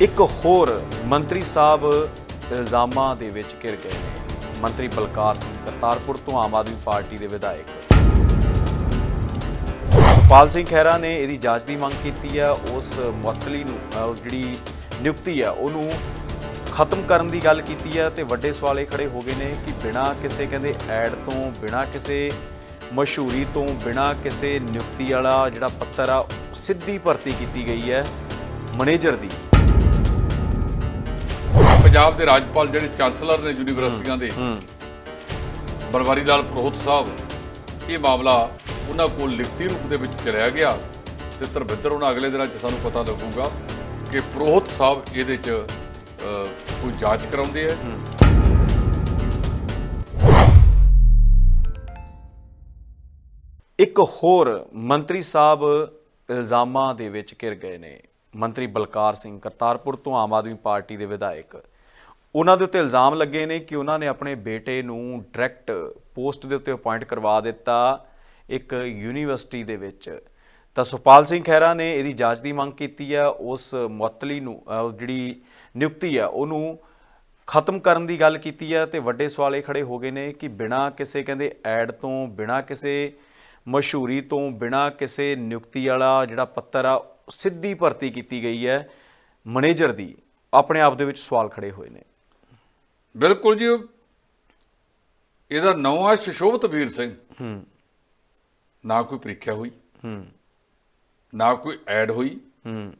ਇੱਕ ਹੋਰ ਮੰਤਰੀ ਸਾਹਿਬ ਇਲਜ਼ਾਮਾਂ ਦੇ ਵਿੱਚ ਘਿਰ ਗਏ ਮੰਤਰੀ ਬਲਕਾਰ ਸਿੰਘ ਕਰਤਾਰਪੁਰ ਤੋਂ ਆਮ ਆਦਮੀ ਪਾਰਟੀ ਦੇ ਵਿਧਾਇਕ। ਸੁਪਾਲ ਸਿੰਘ ਖਹਿਰਾ ਨੇ ਇਹਦੀ ਜਾਂਚ ਦੀ ਮੰਗ ਕੀਤੀ ਹੈ। ਉਸ ਮੁਅੱਤਲੀ ਨੂੰ ਅਹ, ਜਿਹੜੀ ਨਿਯੁਕਤੀ ਆ ਉਹਨੂੰ ਖਤਮ ਕਰਨ ਦੀ ਗੱਲ ਕੀਤੀ ਹੈ ਤੇ ਵੱਡੇ ਸਵਾਲ ਇਹ ਖੜੇ ਹੋ ਗਏ ਨੇ ਕਿ ਬਿਨਾਂ ਕਿਸੇ ਕਹਿੰਦੇ ਐਡ ਤੋਂ ਬਿਨਾਂ ਕਿਸੇ ਮਸ਼ਹੂਰੀ ਤੋਂ ਬਿਨਾਂ ਕਿਸੇ ਨਿਯੁਕਤੀ ਵਾਲਾ ਜਿਹੜਾ ਪੱਤਰ ਆ ਸਿੱਧੀ ਭਰਤੀ ਕੀਤੀ ਗਈ ਹੈ। ਮੈਨੇਜਰ ਦੀ ਪੰਜਾਬ ਦੇ ਰਾਜਪਾਲ ਜਿਹੜੇ ਚਾਂਸਲਰ ਨੇ ਯੂਨੀਵਰਸਿਟੀਆਂ ਦੇ ਹੂੰ ਬਨਵਾਰੀ ਲਾਲ ਪ੍ਰੋਹਤ ਸਾਹਿਬ ਇਹ ਮਾਮਲਾ ਉਹਨਾਂ ਕੋਲ ਲਿਖਤੀ ਰੂਪ ਦੇ ਵਿੱਚ ਚਲਿਆ ਗਿਆ ਤੇ ਧਰਮਿੰਦਰ ਉਹਨਾਂ ਅਗਲੇ ਦਿਨਾਂ 'ਚ ਸਾਨੂੰ ਪਤਾ ਲੱਗੂਗਾ ਕਿ ਪ੍ਰੋਹਤ ਸਾਹਿਬ ਇਹਦੇ 'ਚ ਕੋਈ ਜਾਂਚ ਕਰਾਉਂਦੇ ਆ। ਇੱਕ ਹੋਰ ਮੰਤਰੀ ਸਾਹਿਬ ਇਲਜ਼ਾਮਾਂ ਦੇ ਵਿੱਚ ਘਿਰ ਗਏ ਨੇ। ਮੰਤਰੀ ਬਲਕਾਰ ਸਿੰਘ ਕਰਤਾਰਪੁਰ ਤੋਂ ਆਮ ਆਦਮੀ ਪਾਰਟੀ ਦੇ ਵਿਧਾਇਕ ਉਹਨਾਂ ਦੇ ਉੱਤੇ ਇਲਜ਼ਾਮ ਲੱਗੇ ਨੇ ਕਿ ਉਹਨਾਂ ਨੇ ਆਪਣੇ ਬੇਟੇ ਨੂੰ ਡਾਇਰੈਕਟ ਪੋਸਟ ਦੇ ਉੱਤੇ ਅਪਾਇੰਟ ਕਰਵਾ ਦਿੱਤਾ ਇੱਕ ਯੂਨੀਵਰਸਿਟੀ ਦੇ ਵਿੱਚ। ਤਾਂ ਸੁਪਾਲ ਸਿੰਘ ਖਹਿਰਾ ਨੇ ਇਹਦੀ ਜਾਂਚ ਦੀ ਮੰਗ ਕੀਤੀ ਹੈ। ਉਸ ਮੁਅੱਤਲੀ ਨੂੰ ਜਿਹੜੀ ਨਿਯੁਕਤੀ ਆ ਉਹਨੂੰ ਖਤਮ ਕਰਨ ਦੀ ਗੱਲ ਕੀਤੀ ਹੈ ਤੇ ਵੱਡੇ ਸਵਾਲ ਇਹ ਖੜੇ ਹੋ ਗਏ ਨੇ ਕਿ ਬਿਨਾਂ ਕਿਸੇ ਕਹਿੰਦੇ ਐਡ ਤੋਂ, ਬਿਨਾਂ ਕਿਸੇ ਮਸ਼ਹੂਰੀ ਤੋਂ, ਬਿਨਾਂ ਕਿਸੇ ਨਿਯੁਕਤੀ ਵਾਲਾ ਜਿਹੜਾ ਪੱਤਰ ਆ ਸਿੱਧੀ ਭਰਤੀ ਕੀਤੀ ਗਈ ਹੈ। ਮੈਨੇਜਰ ਦੀ ਆਪਣੇ ਆਪ ਦੇ ਵਿੱਚ ਸਵਾਲ ਖੜੇ ਹੋਏ ਨੇ। ਬਿਲਕੁਲ ਜੀ ਇਹਦਾ ਨਾਂ ਹੈ ਸ਼ਸ਼ੋਭਤ ਵੀਰ ਸਿੰਘ। ਹੂੰ। ਨਾ ਕੋਈ ਪ੍ਰੀਖਿਆ ਹੋਈ। ਹੂੰ। ਨਾ ਕੋਈ ਐਡ ਹੋਈ। ਹੂੰ।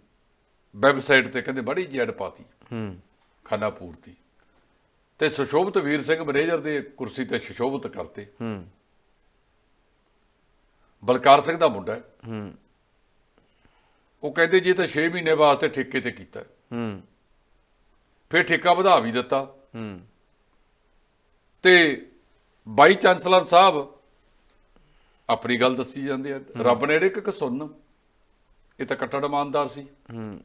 ਵੈਬਸਾਈਟ ਤੇ ਕਹਿੰਦੇ ਬੜੀ ਜਿਹੀ ਐਡ ਪਾਤੀ। ਹੂੰ। ਖਾਨਾ ਪੂਰਤੀ। ਤੇ ਸੁਸ਼ੋਭਤ ਵੀਰ ਸਿੰਘ ਮੈਨੇਜਰ ਦੇ ਕੁਰਸੀ ਤੇ ਸੁਸ਼ੋਭਤ ਕਰਤੇ। ਹੂੰ। ਬਲਕਾਰ ਸਿੰਘ ਦਾ ਮੁੰਡਾ ਹੈ। ਹੂੰ। ਉਹ ਕਹਿੰਦੇ ਜੀ ਤਾਂ 6 ਮਹੀਨੇ ਵਾਸਤੇ ਠੇਕੇ ਤੇ ਕੀਤਾ। ਹੂੰ। ਫਿਰ ਠੇਕਾ ਵਧਾ ਵੀ ਦਿੱਤਾ। ਹੂੰ। ਤੇ ਬਾਈ ਚਾਂਸਲਰ ਸਾਹਿਬ ਆਪਣੀ ਗੱਲ ਦੱਸੀ ਜਾਂਦੇ ਆ ਰੱਬ ਨੇ ਇੱਕ ਕਿ ਸੁਣ ਇਹ ਤਾਂ ਕੱਟੜ ਇਮਾਨਦਾਰ ਸੀ। ਹੂੰ।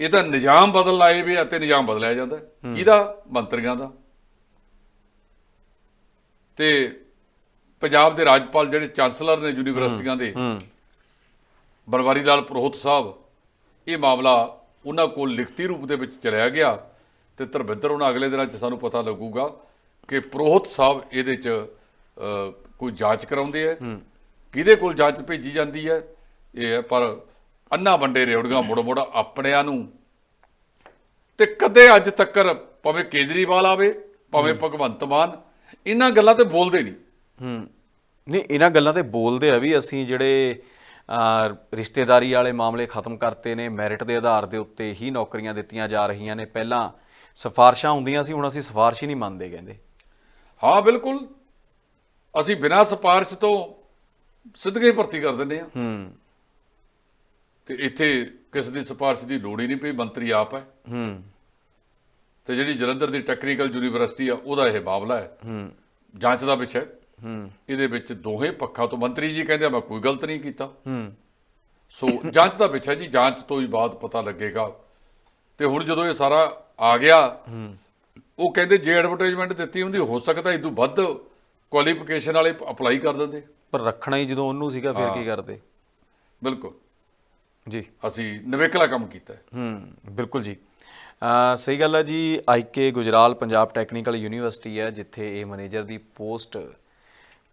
ਇਹ ਤਾਂ ਨਿਜ਼ਾਮ ਬਦਲ ਲਾਏ ਵੀ ਆ ਤੇ ਨਿਜ਼ਾਮ ਬਦਲਿਆ ਜਾਂਦਾ ਹੈ। ਕਿਹਦਾ? ਮੰਤਰੀਆਂ ਦਾ। ਤੇ ਪੰਜਾਬ ਦੇ ਰਾਜਪਾਲ ਜਿਹੜੇ ਚਾਂਸਲਰ ਨੇ ਯੂਨੀਵਰਸਿਟੀਆਂ ਦੇ ਹੂੰ। ਬਨਵਾਰੀ ਲਾਲ ਪ੍ਰੋਹਤ ਸਾਹਿਬ ਇਹ ਮਾਮਲਾ ਉਹਨਾਂ ਕੋਲ ਲਿਖਤੀ ਰੂਪ ਦੇ ਵਿੱਚ ਚਲਿਆ ਗਿਆ। ਤੇ ਧਰਮਿੰਦਰ ਉਹਨਾਂ ਅਗਲੇ ਦਿਨਾਂ 'ਚ ਸਾਨੂੰ ਪਤਾ ਲੱਗੂਗਾ ਕਿ ਪ੍ਰੋਹਤ ਸਾਹਿਬ ਇਹਦੇ 'ਚ ਕੋਈ ਜਾਂਚ ਕਰਾਉਂਦੇ ਆ। ਕਿਹਦੇ ਕੋਲ ਜਾਂਚ ਭੇਜੀ ਜਾਂਦੀ ਹੈ ਇਹ ਪਰ ਅੰਨਾ ਵੰਡੇ ਰੇਵੜੀਆਂ ਮੁੜ ਮੁੜ ਆਪਣਿਆਂ ਨੂੰ। ਤੇ ਕਦੇ ਅੱਜ ਤੱਕ ਭਾਵੇਂ ਕੇਜਰੀਵਾਲ ਆਵੇ ਭਾਵੇਂ ਭਗਵੰਤ ਮਾਨ ਇਹਨਾਂ ਗੱਲਾਂ ਤੇ ਬੋਲਦੇ ਨਹੀਂ। ਹੂੰ। ਨਹੀਂ ਇਹਨਾਂ ਗੱਲਾਂ ਤੇ ਬੋਲਦੇ ਆ ਵੀ ਅਸੀਂ ਜਿਹੜੇ ਰਿਸ਼ਤੇਦਾਰੀ ਵਾਲੇ ਮਾਮਲੇ ਖਤਮ ਕਰਤੇ ਨੇ ਮੈਰਿਟ ਦੇ ਆਧਾਰ ਦੇ ਉੱਤੇ ਹੀ ਨੌਕਰੀਆਂ ਦਿੱਤੀਆਂ ਜਾ ਰਹੀਆਂ ਨੇ। ਪਹਿਲਾਂ ਸਿਫਾਰਸ਼ਾਂ ਹੁੰਦੀਆਂ ਸੀ ਹੁਣ ਅਸੀਂ ਸਿਫਾਰਸ਼ ਹੀ ਨਹੀਂ ਮੰਨਦੇ ਕਹਿੰਦੇ। ਹਾਂ ਬਿਲਕੁਲ। ਅਸੀਂ ਬਿਨਾਂ ਸਿਫਾਰਿਸ਼ ਤੋਂ ਸਿੱਧੇ ਹੀ ਭਰਤੀ ਕਰ ਦਿੰਦੇ ਆ ਹੂੰ। ਤੇ ਇੱਥੇ ਕਿਸੇ ਦੀ ਸਿਫਾਰਿਸ਼ ਦੀ ਲੋੜ ਹੀ ਨਹੀਂ ਪਈ ਮੰਤਰੀ ਆਪ ਹੈ। ਹੂੰ। ਤੇ ਜਿਹੜੀ ਜਲੰਧਰ ਦੀ ਟੈਕਨੀਕਲ ਯੂਨੀਵਰਸਿਟੀ ਆ ਉਹਦਾ ਇਹ ਮਾਮਲਾ ਹੈ। ਹੂੰ। ਜਾਂਚ ਦਾ ਵਿਸ਼ਾ ਹੈ। ਹੂੰ। ਇਹਦੇ ਵਿੱਚ ਦੋਹੇ ਪੱਖਾਂ ਤੋਂ ਮੰਤਰੀ ਜੀ ਕਹਿੰਦੇ ਆ, ਮੈਂ ਕੋਈ ਗਲਤ ਨਹੀਂ ਕੀਤਾ। ਹੂੰ। ਸੋ ਜਾਂਚ ਦਾ ਵਿਸ਼ਾ ਜੀ ਜਾਂਚ ਤੋਂ ਹੀ ਬਾਅਦ ਪਤਾ ਲੱਗੇਗਾ। ਤੇ ਹੁਣ ਜਦੋਂ ਇਹ ਸਾਰਾ ਆ ਗਿਆ। ਉਹ ਕਹਿੰਦੇ ਜੇ ਐਡਵਰਟਾਈਜ਼ਮੈਂਟ ਦਿੱਤੀ ਹੁੰਦੀ ਹੋ ਸਕਦਾ ਇਦੋਂ ਵੱਧ ਕੁਆਲੀਫਿਕੇਸ਼ਨ ਵਾਲੇ ਅਪਲਾਈ ਕਰ ਦਿੰਦੇ। ਪਰ ਰੱਖਣਾ ਹੀ ਜਦੋਂ ਉਹਨੂੰ ਸੀਗਾ ਫਿਰ ਕੀ ਕਰਦੇ? ਬਿਲਕੁਲ। ਜੀ। ਅਸੀਂ ਨਵੇਕਲਾ ਕੰਮ ਕੀਤਾ। ਹੈ। ਹੂੰ ਬਿਲਕੁਲ ਜੀ। ਸਹੀ ਗੱਲ ਹੈ ਜੀ I K Gujral Punjab technical university ਹੈ ਜਿੱਥੇ ਇਹ ਮੈਨੇਜਰ ਦੀ ਪੋਸਟ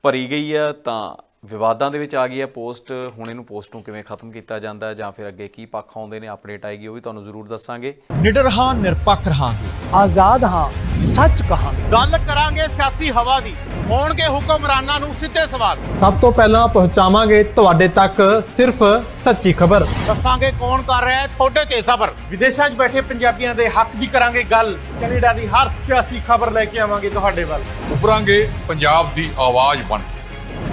ਭਰੀ ਗਈ ਹੈ ਤਾਂ ਵਿਵਾਦਾਂ ਦੇ ਵਿੱਚ ਆ ਗਈ ਹੈ ਪੋਸਟ ਹੁਣ ਇਹਨੂੰ ਪੋਸਟ ਨੂੰ ਕਿਵੇਂ ਖਤਮ ਕੀਤਾ ਜਾਂਦਾ ਹੈ ਜਾਂ ਫਿਰ ਅੱਗੇ ਕੀ ਪੱਖ ਆਉਂਦੇ ਨੇ ਅਪਡੇਟ ਆਏਗੀ ਉਹ ਵੀ ਤੁਹਾਨੂੰ ਜ਼ਰੂਰ ਦੱਸਾਂਗੇ। ਨਿਡਰ ਹਾਂ ਨਿਰਪੱਖ ਰਹਾਂਗੇ। ਆਜ਼ਾਦ ਹਾਂ ਸੱਚ ਕਹਾਂਗੇ। ਗੱਲ ਕਰਾਂਗੇ ਸਿਆਸੀ ਹਵਾ ਦੀ। ਹੋਣਗੇ ਹੁਕਮਰਾਨਾਂ ਨੂੰ ਸਿੱਧੇ ਸਵਾਲ। ਸਭ ਤੋਂ ਪਹਿਲਾਂ ਪਹੁੰਚਾਵਾਂਗੇ ਤੁਹਾਡੇ ਤੱਕ ਸਿਰਫ ਸੱਚੀ ਖਬਰ। ਦੱਸਾਂਗੇ ਕੌਣ ਕਰ ਰਿਹਾ ਹੈ ਤੁਹਾਡੇ ਤੇ ਸਬਰ। ਵਿਦੇਸ਼ਾਂ 'ਚ ਬੈਠੇ ਪੰਜਾਬੀਆਂ ਦੇ ਹੱਕ ਦੀ ਕਰਾਂਗੇ ਗੱਲ। ਕੈਨੇਡਾ ਦੀ ਹਰ ਸਿਆਸੀ ਖਬਰ ਲੈ ਕੇ ਆਵਾਂਗੇ ਤੁਹਾਡੇ ਵੱਲ। ਉੱਭਰਾਂਗੇ ਪੰਜਾਬ ਦੀ ਆਵਾਜ਼ ਬਣ ਕੇ।